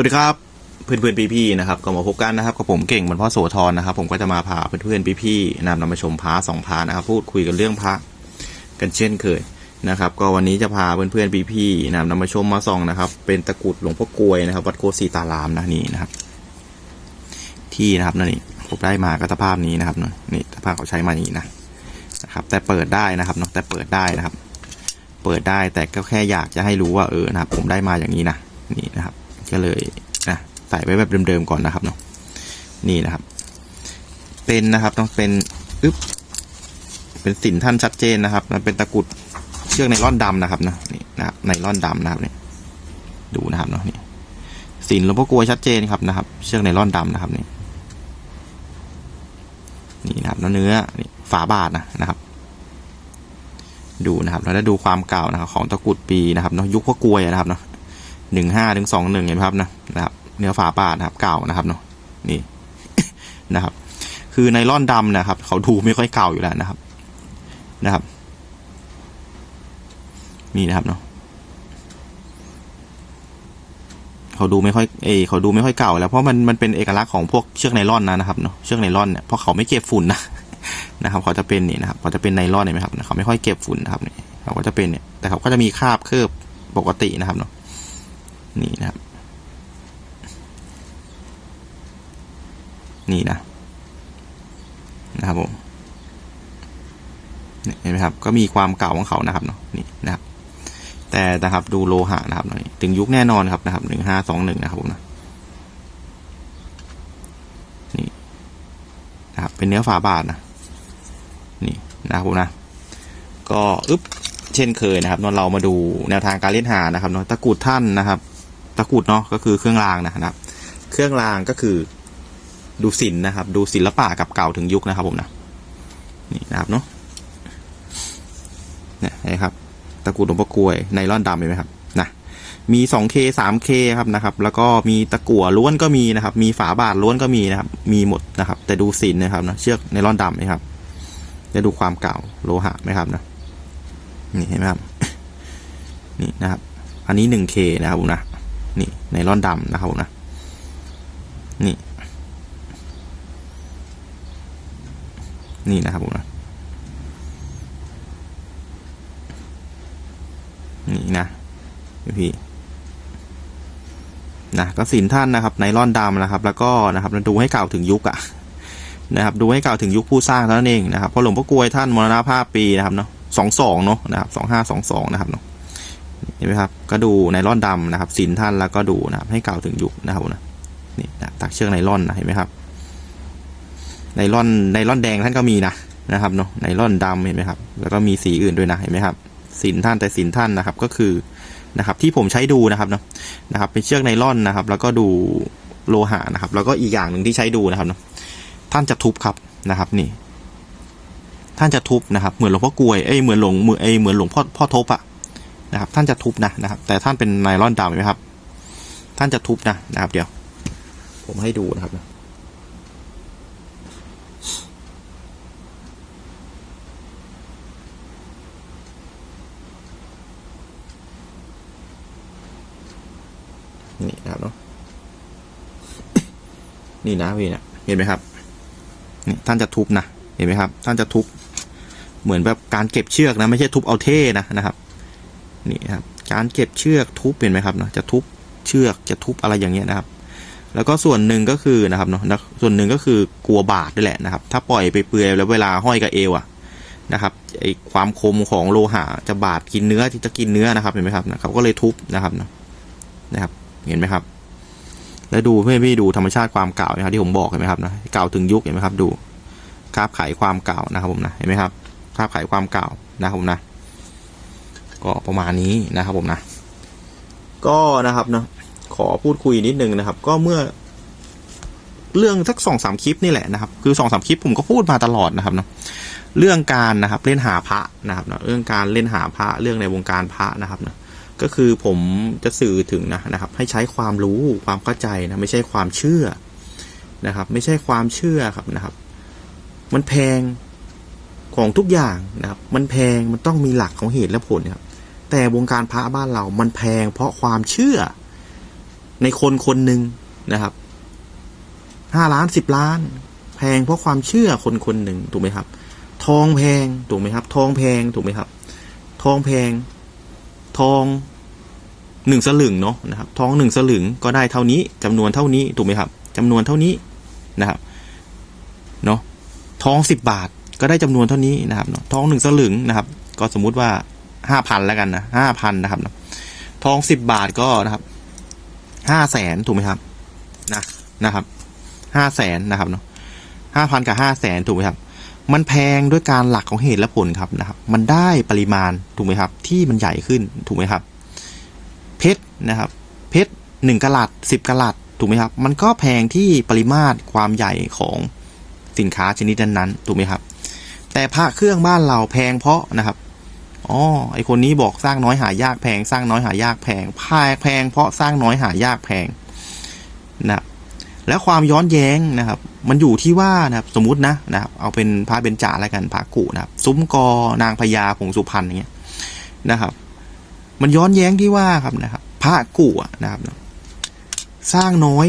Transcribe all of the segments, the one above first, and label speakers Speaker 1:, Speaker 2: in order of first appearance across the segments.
Speaker 1: วัสดีครับเพื่อนเพื่อนพี่ๆนะครับก็มาพบกันนะครับกับผมเก่งเหมือนพ่อโสธรนะครับ ผมก็จะมาพาเพื่อนเพื่อนๆพี่ๆนำนำมาชมพระสองพระนะครับพูดคุยกันเรื่องพระกันเช่นเคยนะครับ ก็วันนี้จะพาเพื่อนเพื่อนๆพี่ๆนำนำมาชมมาส่องนะครับ เป็นตะกรุดหลวงพ่อกลวยนะครับ วัดโคสีตารามนะนี่นะครับ ที่นะครับนั่นนี่ผมได้มาก็สภาพนี้นะครับนี่สภาพเขาใช้มานี่นะนะครับ แต่เปิดได้นะครับเนาะแต่เปิดได้นะครับ เปิดได้แต่ก็แค่อยากจะให้รู้ว่าเออนะครับ ผมได้มาอย่างนี้นะ ก็เลยนะใส่ไว้แบบเดิมๆก่อนนะครับเนาะนี่นะครับ เป็นนะครับต้องเป็นอึ๊บเป็นสินท่านชัดเจนนะครับมันเป็นตะกุดเชือกไนล่อนดำนะครับเนาะนี่นะครับไนล่อนดำนะครับเนี่ยดูนะครับเนาะนี่สินหลวงพ่อกลวยชัดเจนครับนะครับ เชือกไนล่อนดำนะครับนี่นี่นะครับแล้วเนื้อนี่ฝาบาทนะนะครับ ดูนะครับแล้วได้ดูความเก่านะครับ ของตะกุดปีนะครับเนาะยุคพ่อกลวยนะครับเนาะ หนึ่งห้าถึงสองหนึ่งเห็นไหมครับนะนะครับ เนื้อฝาบาทนะครับ เก่านะครับเนาะนี่นะครับ คือไนล่อนดำนะครับ เขาดูไม่ค่อยเก่าอยู่แล้วนะครับนะครับ นี่นะครับเนาะเขาดูไม่ค่อยเอเขาดูไม่ค่อยเก่า แล้วเพราะมันมันเป็นเอกลักษณ์ของพวกเชือกไนล่อนนะนะครับเนาะเชือกไนล่อนเนี่ยเพราะเขาไม่เก็บฝุ่นนะนะครับ เขาจะเป็นนี่นะครับเขาจะเป็นไนล่อนเห็นไหมครับเขาไม่ค่อยเก็บฝุ่นนะครับนี่เขาก็จะเป็นเนี่ยแต่เขาก็จะมีคราบเคลือบปกตินะครับเนาะ นี่นะครับ นี่นะนะครับผมเห็นไหมครับ ก็มีความเก่าของเขานะครับเนาะนี่นะครับ แต่นะครับดูโลหะนะครับหน่อยถึงยุคแน่นอนครับนะครับหนึ่งห้าสองหนึ่งนะครับผมนะนี่นะครับเป็นเนื้อฝาบาทนะนี่นะครับผมนะก็อึ๊บเช่นเคยนะครับเนอะเรามาดูแนวทางการเล่นหานะครับเนาะตะกรุดท่านนะครับ ตะกรุดเนาะก็คือเครื่องรางนะครับ เครื่องรางก็คือดูศิลป์นะครับ ดูศิลปะกับเก่าถึงยุคนะครับผมนะนี่นะครับเนาะเนี่ยนะครับ ตะกรุดหลวงพ่อกลวยไนล่อนดำเห็นไหมครับนะมี 2K 3K ครับนะครับ แล้วก็มีตะกั่วล้วนก็มีนะครับ มีฝาบาทล้วนก็มีนะครับ มีหมดนะครับ แต่ดูศิลป์นะครับนะเชือกไนล่อนดำนะครับจะดูความเก่าโลหะไหมครับนะนี่เห็นไหมครับนี่นะครับ อันนี้ 1K นะครับผมนะ นี่ไนล่อนดำนะครับผมนะ นี่ นี่นะครับผมนะ นี่นะพี่นะก็สินท่านนะครับไนล่อนดำนะครับ แล้วก็นะครับดูให้เก่าถึงยุคอะนะครับ ดูให้เก่าถึงยุคผู้สร้างเท่านั้นเองนะครับเพราะหลวงพ่อกลวยท่านมรณภาพปีนะครับเนาะสองสองเนาะนะครับสองห้าสองสองนะครับเนาะ เห็นไหมครับก็ดูไนล่อนดำนะครับสินท่านแล้วก็ดูนะครับให้เก่าวถึงยุคนะครับนะนี่นะตักเชือกไนล่อนนะเห็นไหมครับไนล่อนไนล่อนแดงท่านก็มีนะนะครับเนาะไนล่อนดำเห็นไหมครับแล้วก็มีสีอื่นด้วยนะเห็นไหมครับสินท่านแต่สินท่านนะครับก็คือนะครับที่ผมใช้ดูนะครับเนาะนะครับเป็นเชือกไนล่อนนะครับ แล้วก็ดูโลหะนะครับ แล้วก็อีกอย่างหนึ่งที่ใช้ดูนะครับเนาะท่านจะทุบครับนะครับนี่ ท่านจะทุบนะครับ เหมือนหลวงพ่อกลวยเอ้ยเหมือนหลวงมือเอ้ยเหมือนหลวงพ่อพ่อทบอะ นะครับ ท่านจะทุบนะนะครับ แต่ท่านเป็นไนล่อนดำเห็นไหมครับ ท่านจะทุบนะนะครับ เดี๋ยว ผมให้ดูนะครับนี่นะครับเนาะนี่นะพี่นะเห็นไหมครับนี่ท่านจะทุบนะเห็นไหมครับ ท่านจะทุบ เหมือนแบบการเก็บเชือกนะ ไม่ใช่ทุบเอาเท่นะนะครับ นี่ครับการเก็บเชือกทุบเห็นไหมครับเนาะจะทุบเชือกจะทุบอะไรอย่างเงี้ยนะครับ แล้วก็ส่วนหนึ่งก็คือนะครับเนาะส่วนหนึ่งก็คือกลัวบาดด้วยแหละนะครับ ถ้าปล่อยไปเปลือยแล้วเวลาห้อยกับเอวอะนะครับไอความคมของโลหะจะบาดกินเนื้อที่จะกินเนื้อนะครับเห็นไหมครับนะเขาก็เลยทุบนะครับเนาะนะครับ เห็นไหมครับ แล้วดูเพื่อพี่ดูธรรมชาติความเก่านะครับที่ผมบอกเห็นไหมครับนะเก่าถึงยุคเห็นไหมครับ ดูคราบไขความเก่านะครับผมนะเห็นไหมครับคราบไขความเก่านะครับผมนะ ก็ประมาณนี้นะครับผมนะ ก็นะครับเนาะขอพูดคุยนิดนึงนะครับ ก็เมื่อ เรื่องสักสองสามคลิปนี่แหละนะครับ คือสองสามคลิปผมก็พูดมาตลอดนะครับเนาะเรื่องการนะครับเล่นหาพระนะครับเนาะเรื่องการเล่นหาพระเรื่องในวงการพระนะครับเนาะก็คือผมจะสื่อถึงนะนะครับ ให้ใช้ความรู้ความเข้าใจนะไม่ใช่ความเชื่อนะครับ ไม่ใช่ความเชื่อครับนะครับ มันแพงของทุกอย่างนะครับ มันแพงมันต้องมีหลักของเหตุและผลครับ แต่วงการพระบ้านเรามันแพงเพราะความเชื่อในคนคนหนึ่งนะครับห้าล้านสิบล้าน แพงเพราะความเชื่อคนคนหนึ่งถูกไหมครับ ทองแพงถูกไหมครับ ทองแพงถูกไหมครับ ทองแพง ทองหนึ่งสลึงเนาะนะครับ ทองหนึ่งสลึงก็ได้เท่านี้จำนวนเท่านี้ถูกไหมครับจำนวนเท่านี้นะครับเนาะทองสิบบาทก็ได้จำนวนเท่านี้นะครับเนาะทองหนึ่งสลึงนะครับ ก็สมมุติว่า ห้าพันแล้วกันนะห้าพันนะครับนะทองสิบบาทก็นะครับห้าแสนถูกไหมครับ นะนะครับห้าแสนนะครับเนาะห้าพันกับห้าแสนถูกไหมครับ มันแพงด้วยการหลักของเหตุและผลครับนะครับ มันได้ปริมาณถูกไหมครับ ที่มันใหญ่ขึ้นถูกไหมครับ เพชรนะครับ เพชรหนึ่งกะลัดสิบกะลัดถูกไหมครับ มันก็แพงที่ปริมาตรความใหญ่ของสินค้าชนิดนั้นๆถูกไหมครับ แต่พระเครื่องบ้านเราแพงเพราะนะครับ อ๋อไอคนนี้บอกสร้างน้อยหายากแพง สร้างน้อยหายากแพงพายแพง เพราะสร้างน้อยหายากแพงนะแล้วความย้อนแย้งนะครับ มันอยู่ที่ว่านะครับสมมตินะนะครับเอาเป็นพระเบญจาแล้วกันพระกุนะครับซุ้มกอนางพญาผงสุพรรณอย่างเงี้ยนะครับ มันย้อนแย้งที่ว่าครับนะครับ พระกุนะครับ สร้างน้อย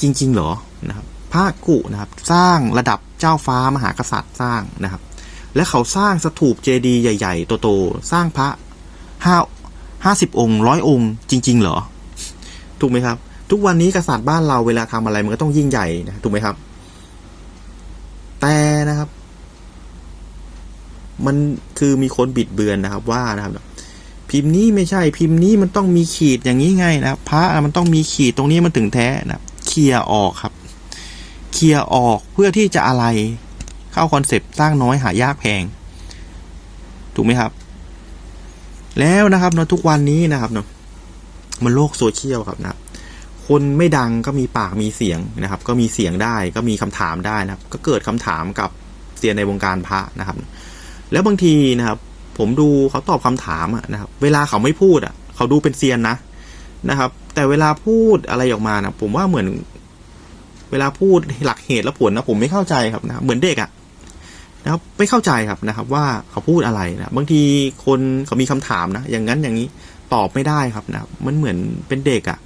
Speaker 1: จริง ๆ เหรอนะครับพระกุนะครับ สร้างระดับเจ้าฟ้ามหากษัตริย์สร้างนะครับ และเขาสร้างสถูปเจดีย์ใหญ่ ๆ โตๆสร้างพระห้าห้าสิบองค์ร้อยองค์จริง ๆ เหรอ ถูกไหมครับ ทุกวันนี้กษัตริย์บ้านเราเวลาทำอะไรมันก็ต้องยิ่งใหญ่นะถูกไหมครับ แต่นะครับ มันคือมีคนบิดเบือนนะครับ ว่านะครับ พิมพ์นี้ไม่ใช่พิมพ์นี้มันต้องมีขีดอย่างนี้ไงนะพระมันต้องมีขีดตรงนี้มันถึงแท้นะเคลียออกครับ เคลียออกเพื่อที่จะอะไร เข้าคอนเซปต์สร้างน้อยหายากแพง ถูกไหมครับ แล้วนะครับเนาะทุกวันนี้นะครับเนาะมันโลกโซเชียลครับนะคนไม่ดังก็มีปากมีเสียงนะครับ ก็มีเสียงได้ก็มีคำถามได้นะครับ ก็เกิดคำถามกับเซียนในวงการพระนะครับ แล้วบางทีนะครับ ผมดูเขาตอบคำถามนะครับ เวลาเขาไม่พูดอะเขาดูเป็นเซียนนะนะครับ แต่เวลาพูดอะไรออกมานะผมว่าเหมือน เวลาพูดหลักเหตุและผลนะผมไม่เข้าใจครับนะเหมือนเด็กอะ นะครับไม่เข้าใจครับนะครับ ว่าเขาพูดอะไรนะบางทีคนเขามีคำถามนะอย่างนั้นอย่างนี้ตอบไม่ได้ครับนะมันเหมือนเป็นเด็กอะ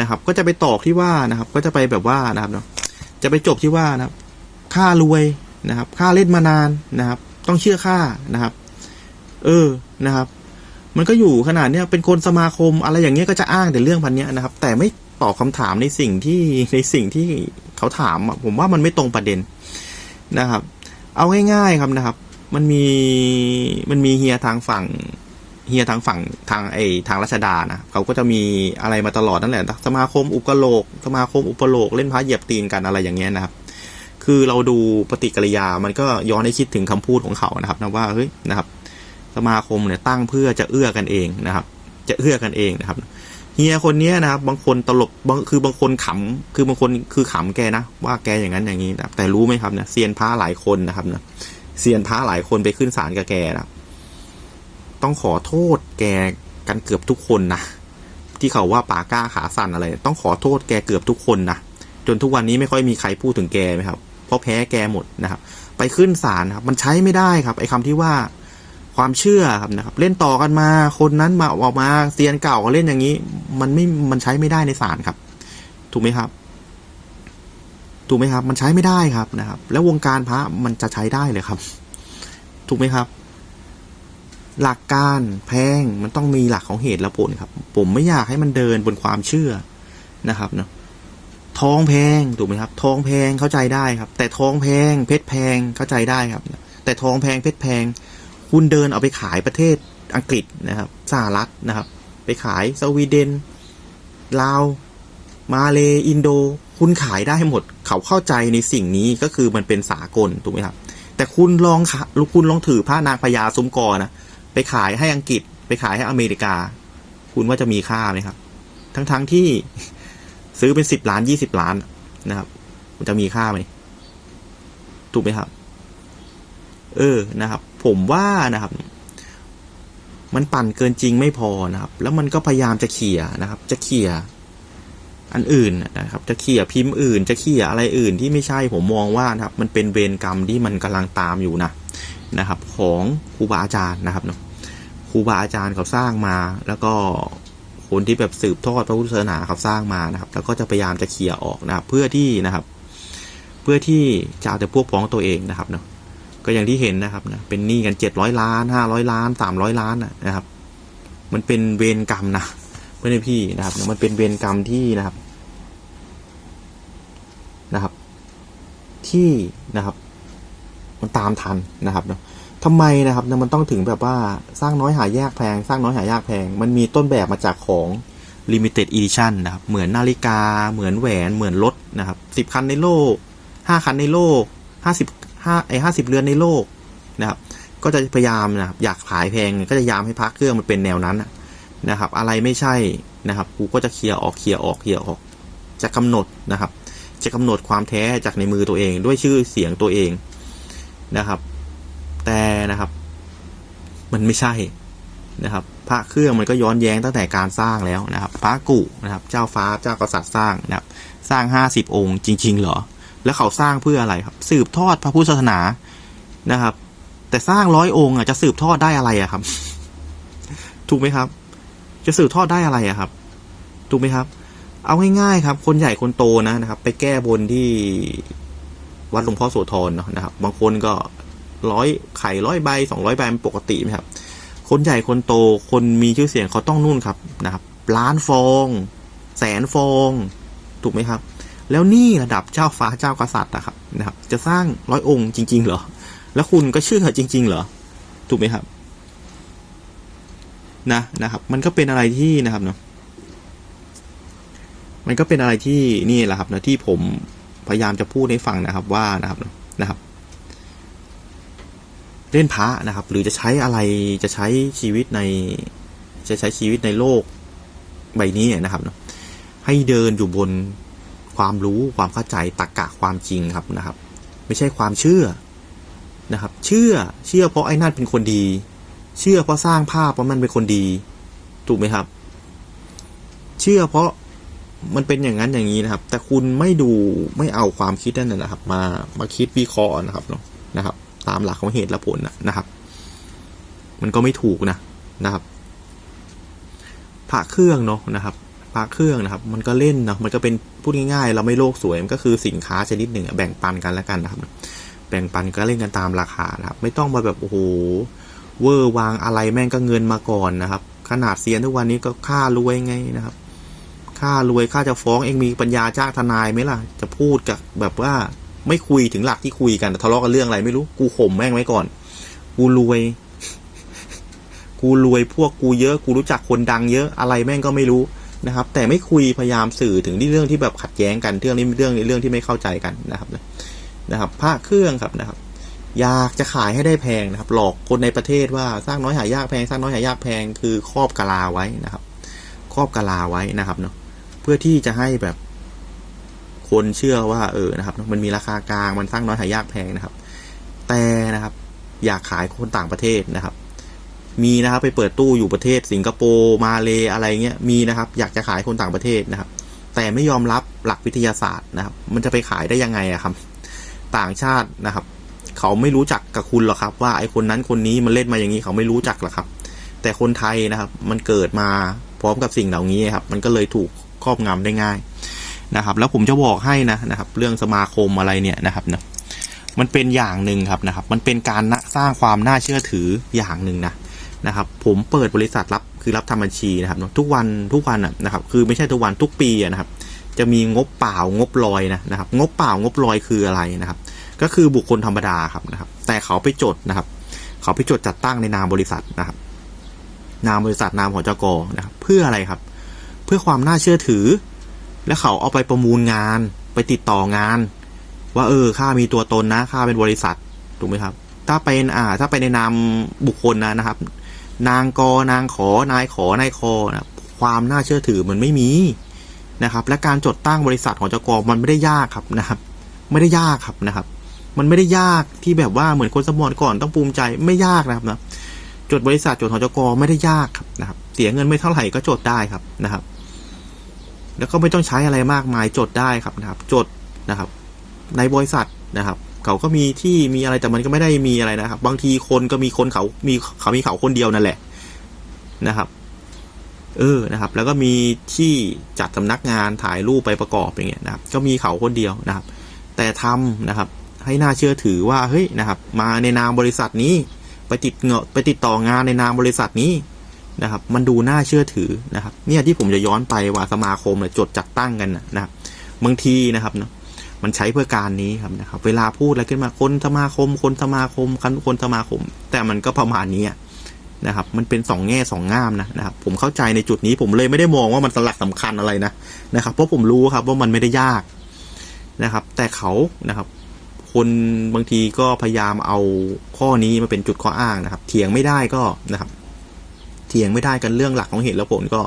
Speaker 1: นะครับ ก็จะไปตอบที่ว่านะครับ ก็จะไปแบบว่านะครับเนาะจะไปจบที่ว่านะครับค่ารวยนะครับค่าเล่นมานานนะครับ ต้องเชื่อค่านะครับ เออนะครับ มันก็อยู่ขนาดเนี้ยเป็นคนสมาคมอะไรอย่างเงี้ยก็จะอ้างแต่เรื่องพันเนี้ยนะครับ แต่ไม่ตอบคำถามในสิ่งที่ในสิ่งที่เขาถามอะผมว่ามันไม่ตรงประเด็นนะครับ เอาง่ายๆครับนะครับ มันมีมันมีเฮียทางฝั่งเฮียทางฝั่งทางไอทางรัชดานะเขาก็จะมีอะไรมาตลอดนั่นแหละสมาคมอุปโลกสมาคมอุปโลกเล่นพระเหยียบตีนกันอะไรอย่างเงี้ยนะครับ คือเราดูปฏิกิริยามันก็ย้อนให้คิดถึงคำพูดของเขานะครับนะว่าเฮ้ยนะครับ สมาคมเนี่ยตั้งเพื่อจะเอื้อกันเองนะครับ จะเอื้อกันเองนะครับ เฮียคนเนี้ยนะครับบางคนตลกบางคือบางคนขำคือบางคนคือขำแกนะว่าแกอย่างนั้นอย่างนี้นะแต่รู้ไหมครับเนี่ยเซียนพระหลายคนนะครับนะเซียนพระหลายคนไปขึ้นศาลกับแกนะต้องขอโทษแกกันเกือบทุกคนนะที่เขาว่าปาก้าขาสั่นอะไร ต้องขอโทษแกเกือบทุกคนนะจนทุกวันนี้ไม่ค่อยมีใครพูดถึงแกไหมครับ เพราะแพ้แกหมดนะครับ ไปขึ้นศาลครับ มันใช้ไม่ได้ครับ ไอ้คำที่ว่า ความเชื่อครับนะครับ เล่นต่อกันมา คนนั้นมาออกมาเซียนเก่าก็เล่นอย่างนี้ มันไม่มันใช้ไม่ได้ในศาลครับ ถูกไหมครับ ถูกไหมครับ มันใช้ไม่ได้ครับนะครับ แล้ววงการพระมันจะใช้ได้เลยครับ ถูกไหมครับ หลักการแพงมันต้องมีหลักของเหตุและผลครับ ผมไม่อยากให้มันเดินบนความเชื่อนะครับเนาะทองแพงถูกไหมครับทองแพงเข้าใจได้ครับ แต่ทองแพงเพชรแพงเข้าใจได้ครับ แต่ทองแพงเพชรแพง คุณเดินเอาไปขายประเทศอังกฤษนะครับสหรัฐนะครับ ไปขายสวีเดนลาว มาเลอินโด คุณขายได้หมด เขาเข้าใจในสิ่งนี้ก็คือมันเป็นสากลถูกไหมครับ แต่คุณลองค่ะคุณลองถือพระนางพญาซุ้มกอนะไปขายให้อังกฤษ ไปขายให้อเมริกา คุณว่าจะมีค่าไหมครับ ทั้งๆทที่ซื้อเป็นสิบล้านยี่สิบล้านนะครับมันจะมีค่าไหมถูกไหมครับ เออนะครับ ผมว่านะครับ มันปั่นเกินจริงไม่พอนะครับ แล้วมันก็พยายามจะเขี่ยนะครับ จะเขี่ยอันอื่นนะครับ จะเขี่ยพิมพ์อื่น จะเขี่ยอะไรอื่นที่ไม่ใช่ผมมองว่านะครับ มันเป็นเวรกรรมที่มันกำลังตามอยู่นะนะครับ ของครูบาอาจารย์นะครับเนาะครูบาอาจารย์เขาสร้างมา แล้วก็คนที่แบบสืบทอดพระพุทธศาสนาเขาสร้างมานะครับ แล้วก็จะพยายามจะเคลียออกนะครับ เพื่อที่นะครับ เพื่อที่จะเอาแต่พวกพ้องตัวเองนะครับเนาะ ก็อย่างที่เห็นนะครับนะเป็นหนี้กันเจ็ดร้อยล้านห้าร้อยล้านสามร้อยล้านนะครับ มันเป็นเวรกรรมนะไม่ใช่พี่นะครับ มันเป็นเวรกรรมที่นะครับนะครับ ที่นะครับ มันตามทันนะครับเนาะทำไมนะครับนี่ยมันต้องถึงแบบว่าสร้างน้อยหายากแพง สร้างน้อยหายากแพง มันมีต้นแบบมาจากของ limited edition นะครับ เหมือนนาฬิกา เหมือนแหวน เหมือนรถนะครับสิบคันในโลกห้าคันในโลกห้าสิบ ห้าไอห้าสิบเรือนในโลกนะครับ ก็จะพยายามนะครับอยากขายแพงก็จะพยายามให้พักเครื่องมันเป็นแนวนั้นนะครับ อะไรไม่ใช่นะครับกูก็จะเคลียร์ออกเคลียร์ออกเคลียร์ออก จะกำหนดนะครับ จะกำหนดความแท้จากในมือตัวเอง ด้วยชื่อเสียงตัวเองนะครับ แต่นะครับ มันไม่ใช่นะครับพระเครื่องมันก็ย้อนแย้งตั้งแต่การสร้างแล้วนะครับ พระกุนะครับ เจ้าฟ้าเจ้ากษัตริย์สร้างนะครับ สร้างห้าสิบองค์จริง ๆ เหรอ แล้วเขาสร้างเพื่ออะไรครับ สืบทอดพระพุทธศาสนานะครับ แต่สร้างร้อยองค์อะจะสืบทอดได้อะไรอะครับ ถูกไหมครับ จะสืบทอดได้อะไรอะครับ ถูกไหมครับ เอาง่ายๆครับ คนใหญ่คนโตนะนะครับ ไปแก้บนที่วัดหลวงพ่อโสธรนะนะครับ บางคนก็ร้อยไข่ร้อยใบสองร้อยใบมันปกติไหมครับ คนใหญ่คนโตคนมีชื่อเสียงเขาต้องนู่นครับนะครับ ล้านฟอง แสนฟอง ถูกไหมครับ แล้วนี่ระดับเจ้าฟ้าเจ้ากษัตริย์อะครับนะครับ จะสร้างร้อยองค์จริง ๆ เหรอ แล้วคุณก็เชื่อจริง ๆ เหรอ ถูกไหมครับ นะนะครับ มันก็เป็นอะไรที่นะครับเนาะมันก็เป็นอะไรที่นี่แหละครับนะที่ผมพยายามจะพูดให้ฟังนะครับว่านะครับนะครับ เล่นพระนะครับ หรือจะใช้อะไรจะใช้ชีวิตใน จะใช้ชีวิตในโลกใบนี้นะครับนะให้เดินอยู่บน ความรู้ความเข้าใจตรรกะความจริงครับนะครับ ไม่ใช่ความเชื่อนะครับ เชื่อเชื่อเพราะไอ้นั่นเป็นคนดี เชื่อเพราะสร้างภาพเพราะมันเป็นคนดี ถูกไหมครับ เชื่อเพราะมันเป็นอย่างนั้นอย่างนี้นะครับ แต่คุณไม่ดูไม่เอาความคิดนั่นนะครับ มามาคิดวิเคราะห์นะครับเนาะนะครับ ตามหลักของเหตุและผลนะครับ มันก็ไม่ถูกนะนะครับพระเครื่องเนาะนะครับ พระเครื่องนะครับ มันก็เล่นเนาะมันก็เป็นพูดง่ายๆ เราไม่โลกสวย มันก็คือสินค้าชนิดหนึ่งแบ่งปันกันแล้วกันนะครับ แบ่งปันก็เล่นกันตามราคานะครับ ไม่ต้องมาแบบโอ้โหเวอร์วางอะไรแม่งก็เงินมาก่อนนะครับ ขนาดเซียนทุกวันนี้ก็ค่ารวยไงนะครับ ค่ารวยค่าจะฟ้องเองมีปัญญาจ้างทนายไหมล่ะ จะพูดกับแบบว่าไม่คุยถึงหลักที่คุยกันทะเลาะกันเรื่องอะไรไม่รู้กูข่มแม่งไว้ก่อน กูรวย กูรวยพวกกูเยอะ กูรู้จักคนดังเยอะอะไรแม่งก็ไม่รู้ นะครับ แต่ไม่คุยพยายามสื่อถึงที่เรื่องที่แบบขัดแย้งกันเรื่องนี้เรื่องนี้เรื่องที่ไม่เข้าใจกันนะครับนะครับผ้าเครื่องครับนะครับ อยากจะขายให้ได้แพงนะครับ หลอกคนในประเทศว่าสร้างน้อยหายากแพงสร้างน้อยหายากแพงคือครอบกะลาไว้นะครับ ครอบกะลาไว้นะครับเนาะเพื่อที่จะให้แบบคนเชื่อว่าเออนะครับ มันมีราคากลางมันสร้างน้อยหายากแพงนะครับ แต่นะครับ อยากขายคนต่างประเทศนะครับ มีนะครับไปเปิดตู้อยู่ประเทศสิงคโปร์มาเลอะไรเงี้ยมีนะครับ อยากจะขายคนต่างประเทศนะครับ แต่ไม่ยอมรับหลักวิทยาศาสตร์นะครับ มันจะไปขายได้ยังไงอะครับ ต่างชาตินะครับ เขาไม่รู้จักกับคุณหรอกครับ ว่าไอ้คนนั้นคนนี้มันเล่นมาอย่างนี้เขาไม่รู้จักหรอกครับ แต่คนไทยนะครับ มันเกิดมาพร้อมกับสิ่งเหล่านี้ครับ มันก็เลยถูกครอบงำได้ง่ายนะครับ แล้วผมจะบอกให้นะนะครับ เรื่องสมาคมอะไรเนี่ยนะครับนะมันเป็นอย่างหนึ่งครับนะครับ มันเป็นการสร้างความน่าเชื่อถืออย่างหนึ่งนะ นะครับผมเปิดบริษัทรับคือรับทำบัญชีนะครับทุกวันทุกวันนะครับคือไม่ใช่ทุกวันทุกปีนะครับ จะมีงบเปล่างบลอยนะนะครับ งบเปล่างบลอยคืออะไรนะครับ ก็คือบุคคลธรรมดาครับนะครับ แต่เขาไปจดนะครับ เขาไปจดจัดตั้งในนามบริษัทนะครับ นามบริษัทนามของเจ้ากอนะครับ เพื่ออะไรครับ เพื่อความน่าเชื่อถือ และเขาเอาไปประมูลงาน ไปติดต่องาน ว่าเออข้ามีตัวตนนะข้าเป็นบริษัทถูกไหมครับ ถ้าเป็นอ่า ถ้าไปในนามบุคคลนะนะครับ นางกนางขอนายขอนายคอนะความน่าเชื่อถือมันไม่มีนะครับ และการจดตั้งบริษัทของเจ้ากอมันไม่ได้ยากครับนะครับ ไม่ได้ยากครับนะครับ มันไม่ได้ยากที่แบบว่าเหมือนคนสมอนก่อนต้องภูมิใจไม่ยากนะครับนะจดบริษัทจดหจกไม่ได้ยากครับนะครับ เสียเงินไม่เท่าไหร่ก็จดได้ครับนะครับ แล้วก็ไม่ต้องใช้อะไรมากมายจดได้ครับนะครับ จดนะครับ ในบริษัทนะครับ เขาก็มีที่มีอะไรแต่มันก็ไม่ได้มีอะไรนะครับ บางทีคนก็มีคนเขามีเขามีเขาคนเดียวนั่นแหละนะครับ เออนะครับ แล้วก็มีที่จัดสำนักงานถ่ายรูปไปประกอบอย่างเงี้ยนะครับ ก็มีเขาคนเดียวนะครับ แต่ทำนะครับ ให้น่าเชื่อถือว่าเฮ้ยนะครับ มาในนามบริษัทนี้ไปติดเงาะไปติดต่องานในนามบริษัทนี้นะครับ มันดูน่าเชื่อถือนะครับ เนี่ยที่ผมจะย้อนไปว่าสมาคมเนี่ยจดจัดตั้งกันนะนะครับบางทีนะครับเนาะ มันใช้เพื่อการนี้ครับนะครับ เวลาพูดอะไรขึ้นมาคนสมาคม คนสมาคมคนคนสมาคม แต่มันก็ประมาณนี้นะครับ มันเป็นสองแง่สองง่ามนะนะครับ ผมเข้าใจในจุดนี้ผมเลยไม่ได้มองว่ามันสลักสำคัญอะไรนะนะครับ เพราะผมรู้ครับว่ามันไม่ได้ยากนะครับ แต่เขานะครับ คนบางทีก็พยายามเอาข้อนี้มาเป็นจุดข้ออ้างนะครับ เถียงไม่ได้ก็นะครับ เถียงไม่ได้กันเรื่องหลักของเหตุและผลก็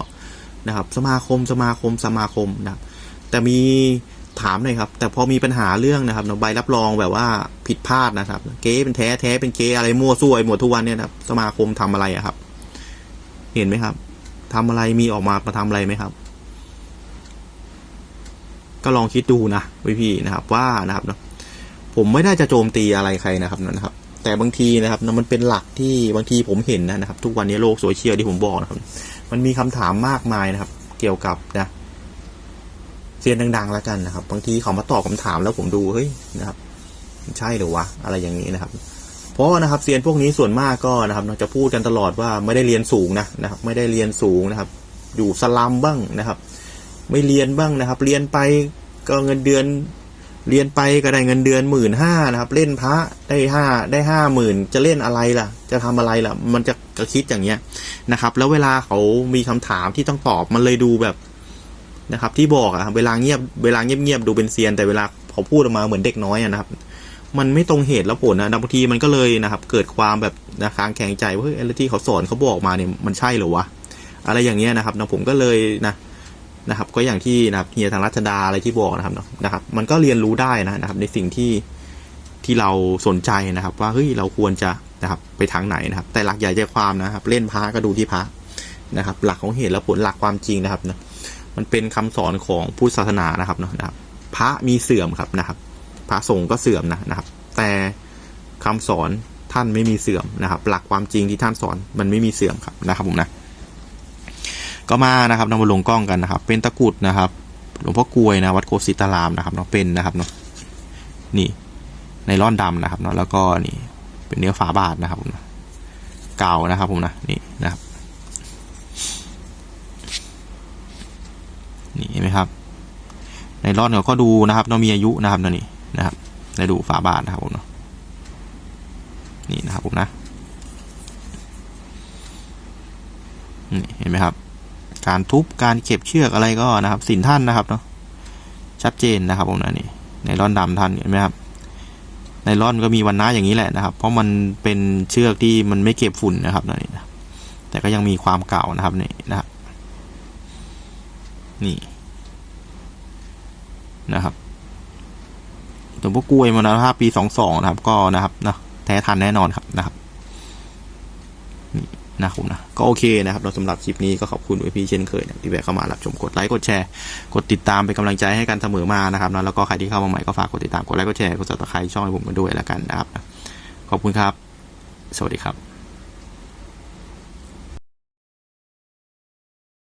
Speaker 1: นะครับ สมาคมสมาคมสมาคมนะครับแต่มี ถามหน่อยครับ แต่พอมีปัญหาเรื่องนะครับใบรับรองแบบว่าผิดพลาดนะครับ เก๊เป็นแท้แท้เป็นเก๊อะไรมั่วซั่วไปหมดทุกวันเนี่ยครับสมาคมทำอะไรอะครับ เห็นไหมครับทำอะไรมีออกมามาทำอะไรไหมครับ ก็ลองคิดดูนะพี่ๆนะครับว่านะครับเนาะผมไม่ได้จะโจมตีอะไรใครนะครับนะครับ แต่บางทีนะครับนะมันเป็นหลักที่บางทีผมเห็นนะนะครับ ทุกวันนี้โลกโซเชียลที่ผมบอกนะครับ มันมีคำถามมากมายนะครับ เกี่ยวกับนะ เซียนดังๆแล้วกันนะครับ บางทีเขามาตอบคำถามแล้วผมดูเฮ้ยนะครับ ใช่หรือวะอะไรอย่างนี้นะครับ เพราะนะครับเซียนพวกนี้ส่วนมากก็นะครับจะพูดกันตลอดว่าไม่ได้เรียนสูงนะนะครับ ไม่ได้เรียนสูงนะครับ อยู่สลัมบ้างนะครับ ไม่เรียนบ้างนะครับ เรียนไปก็เงินเดือนเรียนไปก็ได้เงินเดือนหมื่นห้านะครับ เล่นพระได้ห้าได้ห้าหมื่นจะเล่นอะไรล่ะ จะทำอะไรล่ะ มันจะกระคิดอย่างเงี้ยนะครับ แล้วเวลาเขามีคำถามที่ต้องตอบมันเลยดูแบบ นะครับ ที่บอกอะเวลาเงียบเวลาเงียบๆดูเป็นเซียนแต่เวลาเขาพูดออกมาเหมือนเด็กน้อยอะนะครับ มันไม่ตรงเหตุและผลนะบางทีมันก็เลยนะครับ เกิดความแบบนะค้างแข็งใจว่าเฮ้ยอะไรที่เขาสอนเขาบอกมาเนี่ยมันใช่หรอวะอะไรอย่างเงี้ยนะครับนะผมก็เลยนะนะครับ ก็อย่างที่นะครับเฮียทางรัชดาอะไรที่บอกนะครับนะนะครับ มันก็เรียนรู้ได้นะนะครับ ในสิ่งที่ที่เราสนใจนะครับ ว่าเฮ้ยเราควรจะนะครับ ไปทางไหนนะครับ แต่หลักใหญ่ใจความนะครับ เล่นพระก็ดูที่พระนะครับ หลักของเหตุและผลหลักความจริงนะครับนะ มันเป็นคำสอนของพุทธศาสนานะครับเนาะนะครับ พระมีเสื่อมครับนะครับ พระสงฆ์ก็เสื่อมนะนะครับ แต่คำสอนท่านไม่มีเสื่อมนะครับ หลักความจริงที่ท่านสอนมันไม่มีเสื่อมครับนะครับผมนะ ก็มานะครับนำมาลงกล้องกันนะครับ เป็นตะกุดนะครับหลวงพ่อกลวยนะวัดโคสิตารามนะครับเนาะเป็นนะครับเนาะนี่ในร่อนดำนะครับเนาะแล้วก็นี่เป็นเนื้อฝาบาทนะครับผมนะเก่านะครับผมนะนี่นะครับ นี่เห็น ไหมครับในรอนเราก็ดูนะครับเนามีอายุนะครับเนาะนี่นะครับในดูฝาบาทนะครับผมเนาะนี่นะครับผมนะนี่เห็นไหมครับ การทุบการเก็บเชือกอะไรก็นะครับ สินท่านนะครับเนาะชัดเจนนะครับผมนะนี่ในรอนดำท่านเห็นไหมครับในรอนก็มีวันน้าอย่างนี้แหละนะครับ เพราะมันเป็นเชือกที่มันไม่เก็บฝุ่นนะครับนี่นะแต่ก็ยังมีความเก่านะครับนี่นะครับนี่ นะครับหลวพ่อกล้วยมรณภาพปีสองสองนะครับ ก็นะครับนะแท้ทันแน่นอนครับนะครับนี่นะครับนะก็โอเคนะครับเราสำหรับคลิปนี้ก็ขอบคุณพี่เช่นเคยนะที่แวะเข้ามารับชมกดไลค์กดแชร์กดติดตามเป็นกำลังใจให้กันเสมอมานะครับนะแล้วก็ใครที่เข้ามาใหม่ก็ฝากกดติดตามกดไลค์กดแชร์กดซับสไครช่องให้ผมกันด้วยแล้วกันนะครับ ขอบคุณครับ สวัสดีครับ